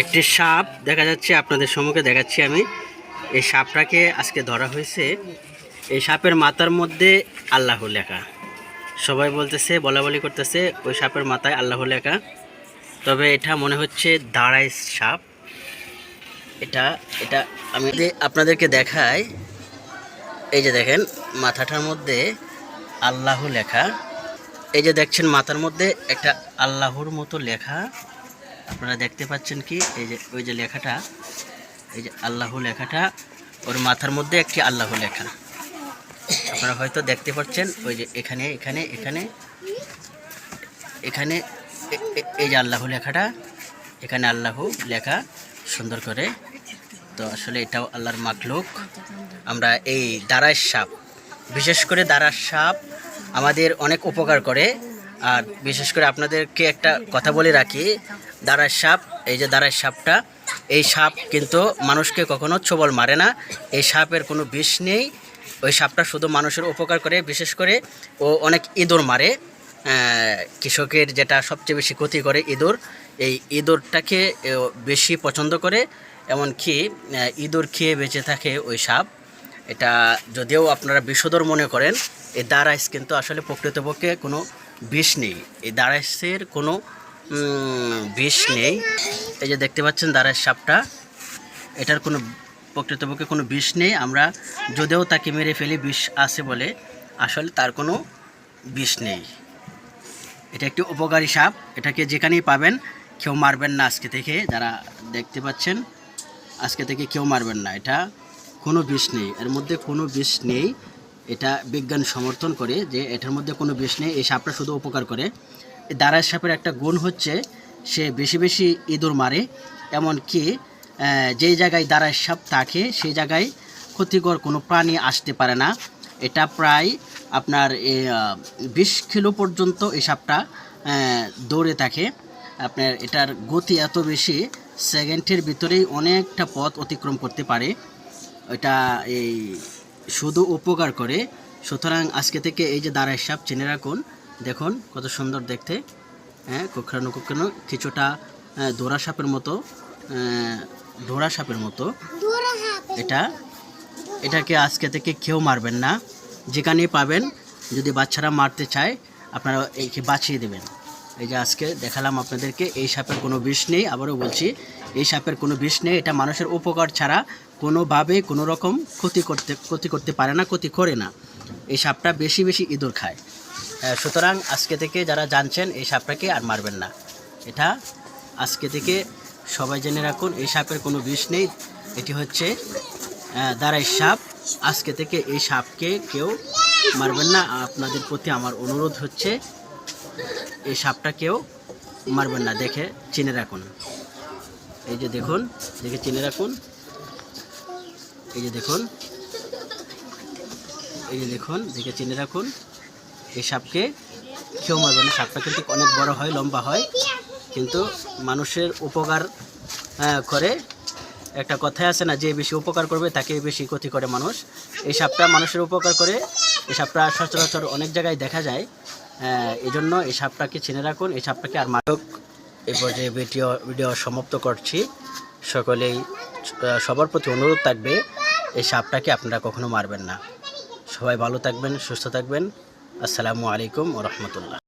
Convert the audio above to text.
একটি সাপ দেখা যাচ্ছে, আপনাদের সম্মুখে দেখাচ্ছি আমি। এই সাপটাকে আজকে ধরা হয়েছে। এই সাপের মাথার মধ্যে আল্লাহ লেখা। সবাই বলতেছে, বলা বলি করতেছে, ওই সাপের মাথায় আল্লাহ লেখা। তবে এটা মনে হচ্ছে দাঁড়াই সাপ। এটা এটা আমি আপনাদেরকে দেখাই, এই যে দেখেন, মাথাটার মধ্যে আল্লাহ লেখা। এই যে দেখছেন, মাথার মধ্যে একটা আল্লাহর মতো লেখা। আপনারা দেখতে পাচ্ছেন কি? এই যে, ওই যে লেখাটা, এই যে আল্লাহ লেখাটা, ওর মাথার মধ্যে একটি আল্লাহ লেখা। আপনারা হয়তো দেখতে পাচ্ছেন, ওই যে এখানে এখানে এখানে এখানে এই যে আল্লাহ লেখাটা, এখানে আল্লাহ লেখা সুন্দর করে। তো আসলে এটাও আল্লাহর মাকলুক আমরা এই দাঁড়ার সাপ, বিশেষ করে দাঁড়ার সাপ আমাদের অনেক উপকার করে। আর বিশেষ করে আপনাদেরকে একটা কথা বলে রাখি দাঁড়ার সাপ, এই যে দাঁড়ার সাপটা, এই সাপ কিন্তু মানুষকে কখনো ছোবল মারে না। এই সাপের কোনো বিষ নেই। ওই সাপটা শুধু মানুষের উপকার করে, বিশেষ করে ও অনেক ইঁদুর মারে। কৃষকের যেটা সবচেয়ে বেশি ক্ষতি করে ইঁদুর, এই ইঁদুরটাকে বেশি পছন্দ করে। এমনকি ইঁদুর খেয়ে বেঁচে থাকে ওই সাপ। এটা যদিও আপনারা বিষধর মনে করেন, এই দারাইস কিন্তু আসলে প্রকৃতপক্ষে কোনো বিষ নেই। এই দারাইসের কোনো বিষ নেই। এই যে দেখতে পাচ্ছেন দারাইস সাপটা, এটার কোনো প্রকৃতপক্ষে কোনো বিষ নেই। আমরা যদিও তাকে মেরে ফেলি, বিষ আছে বলে, আসলে তার কোনো বিষ নেই। এটা একটি উপকারী সাপ, এটাকে যেখানেই পাবেন কেউ মারবেন না আজকে থেকে। যারা দেখতে পাচ্ছেন, আজকে থেকে কেউ মারবেন না। এটা কোনো বিষ নেই। এর মধ্যে কোনো বিষ নেই। এটা বিজ্ঞান সমর্থন করে যে এটার মধ্যে কোনো বিষ নেই, এই সাপটা শুধু উপকার করে। দাঁড়ার সাপের একটা গুণ হচ্ছে সে বেশি বেশি ইঁদুর মারে, এমনকি যেই জায়গায় দাঁড়ার সাপ থাকে সেই জায়গায় ক্ষতিকর কোনো প্রাণী আসতে পারে না। এটা প্রায় আপনার বিশ কিলো পর্যন্ত এই সাপটা দৌড়ে থাকে। আপনার এটার গতি এত বেশি, সেকেন্ডের ভিতরেই অনেকটা পথ অতিক্রম করতে পারে। এটা এই শুধু উপকার করে। সুতরাং আজকে থেকে এই যে দাঁড়ায় সাপ চিনে রাখুন। দেখুন কত সুন্দর দেখতে। হ্যাঁ কখনো কখনো কিছুটা দোরা সাপের মতো ডোরা সাপের মতো। এটা এটাকে আজকে থেকে কেউ মারবেন না। যেখানে পাবেন যদি বাচ্চারা মারতে চায় আপনারা এইকে বাঁচিয়ে দেবেন। এই যে আজকে দেখালাম আপনাদেরকে এই সাপের কোনো বিষ নেই। আবারও বলছি এই সাপের কোনো বিষ নেই। এটা মানুষের উপকার ছাড়া কোনোভাবে কোনো রকম ক্ষতি করতে ক্ষতি করতে পারে না, ক্ষতি করে না। এই সাপটা বেশি বেশি ইঁদুর খায়। সুতরাং আজকে থেকে যারা জানছেন এই সাপটাকে আর মারবেন না। এটা আজকে থেকে সবাই জেনে রাখুন, এই সাপের কোনো বিষ নেই। এটি হচ্ছে দাঁড়াই সাপ। আজকে থেকে এই সাপকে কেউ মারবেন না। আপনাদের প্রতি আমার অনুরোধ হচ্ছে, এই সাপটা কেউ মারবেন না। দেখে, চিনে রাখুন। এই যে দেখুন, দেখে চিনে রাখুন। এই যে দেখুন। এই যে দেখুন, দেখে চিনে রাখুন। এই সাপকে কেউ মারবে না। সাপটা কিন্তু অনেক বড় হয়, লম্বা হয়। কিন্তু মানুষের উপকার করে একটা কথাই আছে না, যে বেশি উপকার করবে, তাকে বেশি ক্ষতি করে মানুষ। এই সাপটা মানুষের উপকার করে। এই সাপটা সচরাচর অনেক জায়গায় দেখা যায়। এই জন্য এই সাপটাকে চিনে রাখুন। এই সাপটাকে আর মারক। এই পর্যায়ে ভিডিও ভিডিও সমাপ্ত করছি। সকলেই সবার প্রতি অনুরোধ থাকবে, এই সাপটাকে আপনারা কখনো মারবেন না। সবাই ভালো থাকবেন, সুস্থ থাকবেন। আসসালামু আলাইকুম রহমতুল্লাহ।